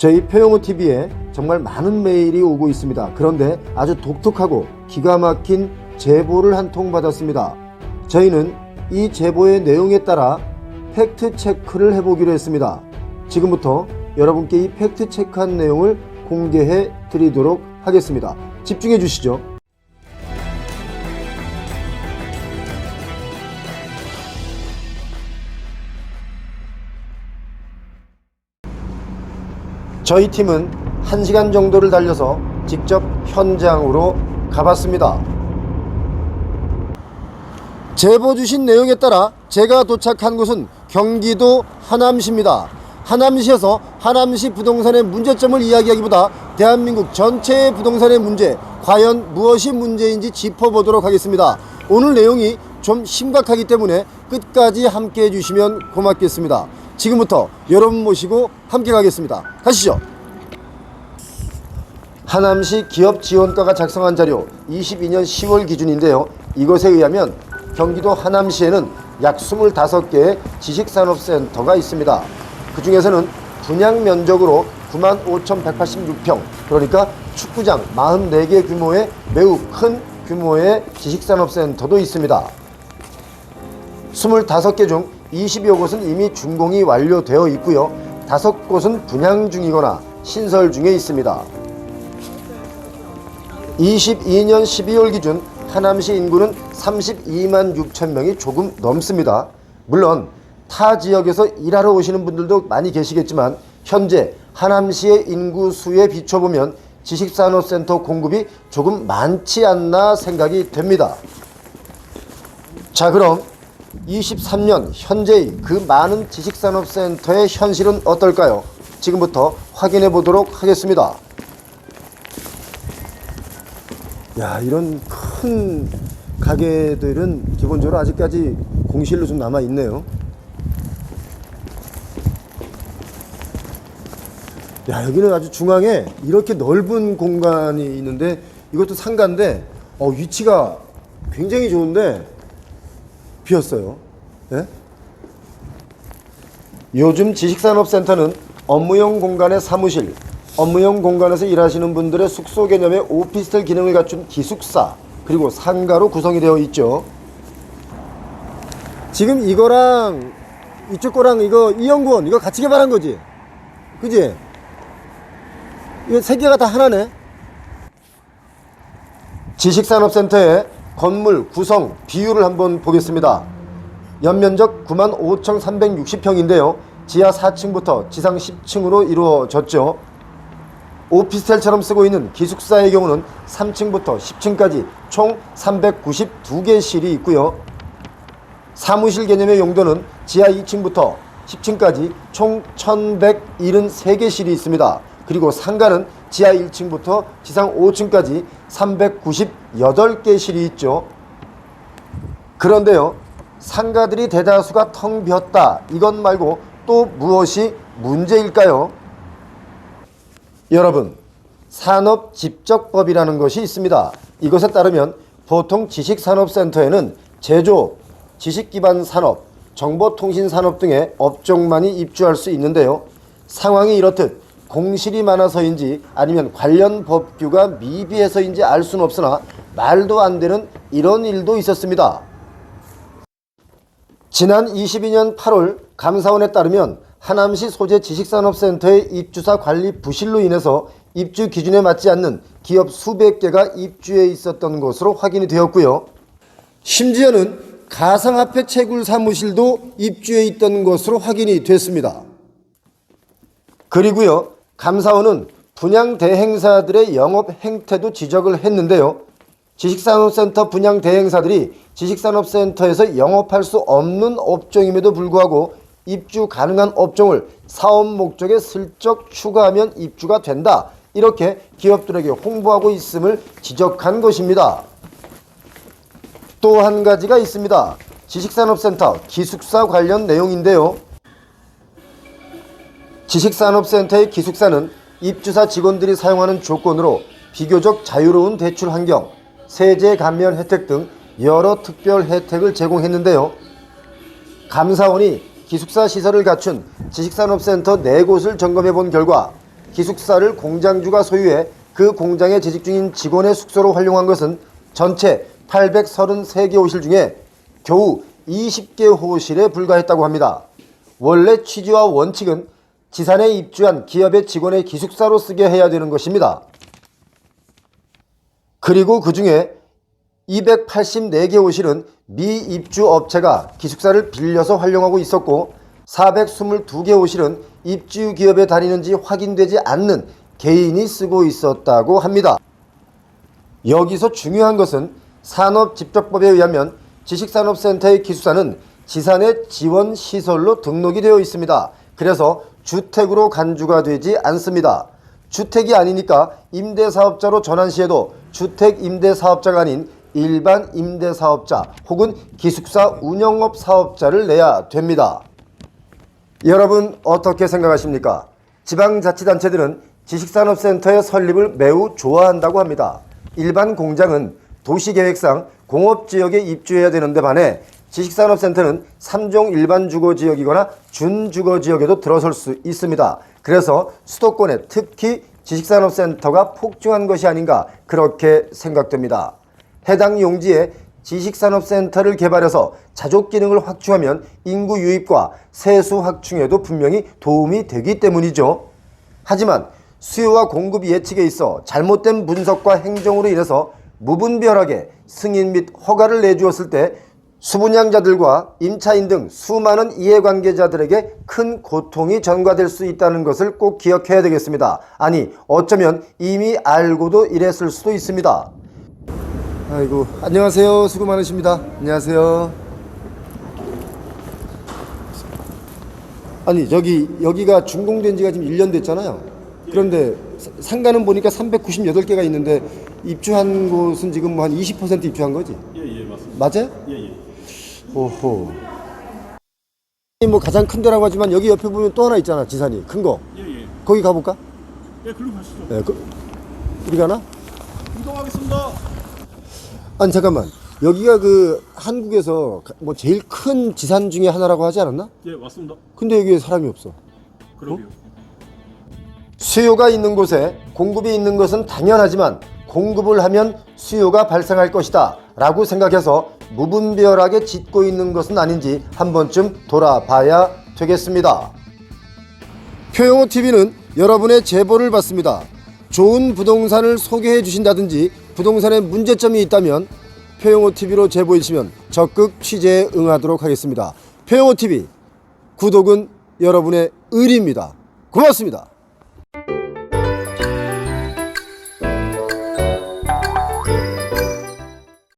저희 표영호 TV에 정말 많은 메일이 오고 있습니다. 그런데 아주 독특하고 기가 막힌 제보를 한 통 받았습니다. 저희는 이 제보의 내용에 따라 팩트 체크를 해보기로 했습니다. 지금부터 여러분께 이 팩트 체크한 내용을 공개해 드리도록 하겠습니다. 집중해 주시죠. 저희 팀은 1시간 정도를 달려서 직접 현장으로 가봤습니다. 제보 주신 내용에 따라 제가 도착한 곳은 경기도 하남시입니다. 하남시에서 하남시 부동산의 문제점을 이야기하기보다 대한민국 전체의 부동산의 문제, 과연 무엇이 문제인지 짚어보도록 하겠습니다. 오늘 내용이 좀 심각하기 때문에 끝까지 함께 해주시면 고맙겠습니다. 지금부터 여러분 모시고 함께 가겠습니다. 가시죠. 하남시 기업 지원과가 작성한 자료 22년 10월 기준인데요. 이것에 의하면 경기도 하남시에는 약 25개의 지식산업센터가 있습니다. 그 중에서는 분양 면적으로 95,186평, 그러니까 축구장 44개 규모의 매우 큰 규모의 지식산업센터도 있습니다. 25개 중 20여 곳은 이미 준공이 완료되어 있고요. 5곳은 분양 중이거나 신설 중에 있습니다. 22년 12월 기준 하남시 인구는 32만 6천 명이 조금 넘습니다. 물론 타 지역에서 일하러 오시는 분들도 많이 계시겠지만 현재 하남시의 인구 수에 비춰보면 지식산업센터 공급이 조금 많지 않나 생각이 됩니다. 자 그럼 23년 현재의 그 많은 지식산업센터의 현실은 어떨까요? 지금부터 확인해 보도록 하겠습니다. 야 이런 큰 가게들은 기본적으로 아직까지 공실로 좀 남아 있네요. 야 여기는 아주 중앙에 이렇게 넓은 공간이 있는데 이것도 상가인데 어, 위치가 굉장히 좋은데 비었어요. 예? 요즘 지식산업센터는 업무용 공간의 사무실, 업무용 공간에서 일하시는 분들의 숙소 개념의 오피스텔 기능을 갖춘 기숙사, 그리고 상가로 구성이 되어 있죠. 지금 이거랑 이쪽 거랑 이거 이연구원 이거 같이 개발한 거지? 그지? 이거 세 개가 다 하나네. 지식산업센터의 건물 구성 비율을 한번 보겠습니다. 연면적 95,360평인데요. 지하 4층부터 지상 10층으로 이루어졌죠. 오피스텔처럼 쓰고 있는 기숙사의 경우는 3층부터 10층까지 총 392개 실이 있고요. 사무실 개념의 용도는 지하 2층부터 10층까지 총 1173개 실이 있습니다. 그리고 상가는 지하 1층부터 지상 5층까지 398개 실이 있죠. 그런데요, 상가들이 대다수가 텅 비었다. 이것 말고 또 무엇이 문제일까요? 여러분, 산업 집적법이라는 것이 있습니다. 이것에 따르면 보통 지식산업센터에는 제조, 지식기반 산업, 정보통신산업 등의 업종만이 입주할 수 있는데요. 상황이 이렇듯 공실이 많아서인지 아니면 관련 법규가 미비해서인지 알 수는 없으나 말도 안 되는 이런 일도 있었습니다. 지난 22년 8월 감사원에 따르면 하남시 소재 지식산업센터의 입주사 관리 부실로 인해서 입주 기준에 맞지 않는 기업 수백 개가 입주해 있었던 것으로 확인이 되었고요. 심지어는 가상화폐 채굴 사무실도 입주해 있던 것으로 확인이 됐습니다. 그리고요, 감사원은 분양 대행사들의 영업 행태도 지적을 했는데요. 지식산업센터 분양 대행사들이 지식산업센터에서 영업할 수 없는 업종임에도 불구하고 입주 가능한 업종을 사업 목적에 슬쩍 추가하면 입주가 된다. 이렇게 기업들에게 홍보하고 있음을 지적한 것입니다. 또 한 가지가 있습니다. 지식산업센터 기숙사 관련 내용인데요. 지식산업센터의 기숙사는 입주사 직원들이 사용하는 조건으로 비교적 자유로운 대출 환경, 세제 감면 혜택 등 여러 특별 혜택을 제공했는데요. 감사원이 기숙사 시설을 갖춘 지식산업센터 4곳을 점검해 본 결과 기숙사를 공장주가 소유해 그 공장에 재직 중인 직원의 숙소로 활용한 것은 전체 833개 호실 중에 겨우 20개 호실에 불과했다고 합니다. 원래 취지와 원칙은 지산에 입주한 기업의 직원의 기숙사로 쓰게 해야 되는 것입니다. 그리고 그 중에 284개 호실은 미입주 업체가 기숙사를 빌려서 활용하고 있었고 422개 호실은 입주 기업에 다니는지 확인되지 않는 개인이 쓰고 있었다고 합니다. 여기서 중요한 것은 산업집적법에 의하면 지식산업센터의 기숙사는 지산의 지원시설로 등록이 되어 있습니다. 그래서 주택으로 간주가 되지 않습니다. 주택이 아니니까 임대사업자로 전환 시에도 주택 임대 사업자가 아닌 일반 임대 사업자 혹은 기숙사 운영업 사업자를 내야 됩니다. 여러분 어떻게 생각하십니까? 지방자치단체들은 지식산업센터의 설립을 매우 좋아한다고 합니다. 일반 공장은 도시계획상 공업지역에 입주해야 되는데 반해 지식산업센터는 3종 일반 주거지역이거나 준주거지역에도 들어설 수 있습니다. 그래서 수도권에 특히 지식산업센터가 폭증한 것이 아닌가 그렇게 생각됩니다. 해당 용지에 지식산업센터를 개발해서 자족 기능을 확충하면 인구 유입과 세수 확충에도 분명히 도움이 되기 때문이죠. 하지만 수요와 공급 예측에 있어 잘못된 분석과 행정으로 인해서 무분별하게 승인 및 허가를 내주었을 때 수분양자들과 임차인 등 수많은 이해관계자들에게 큰 고통이 전가될 수 있다는 것을 꼭 기억해야 되겠습니다. 아니 어쩌면 이미 알고도 이랬을 수도 있습니다. 아이고 안녕하세요 수고 많으십니다 안녕하세요 아니 여기 여기가 준공된 지가 지금 1년 됐잖아요 그런데 사- 상가는 보니까 398개가 있는데 입주한 곳은 지금 뭐 한 20% 입주한 거지 예 예 맞습니다. 맞아요? 예 예. 오호 이뭐 가장 큰 데라고 하지만 여기 옆에 보면 또 하나 있잖아 지산이 큰 거 예예. 거기 가볼까? 예 글로 가시죠. 네, 그, 우리 가나? 이동하겠습니다. 아니 잠깐만 여기가 그 한국에서 가- 뭐 제일 큰 지산 중에 하나라고 하지 않았나? 예 맞습니다. 근데 여기에 사람이 없어. 그러게요. 수요가 있는 곳에 공급이 있는 것은 당연하지만 공급을 하면 수요가 발생할 것이다 라고 생각해서 무분별하게 짓고 있는 것은 아닌지 한 번쯤 돌아봐야 되겠습니다. 표영호 TV는 여러분의 제보를 받습니다. 좋은 부동산을 소개해 주신다든지 부동산에 문제점이 있다면 표영호 TV로 제보해 주시면 적극 취재에 응하도록 하겠습니다. 표영호 TV 구독은 여러분의 의리입니다. 고맙습니다.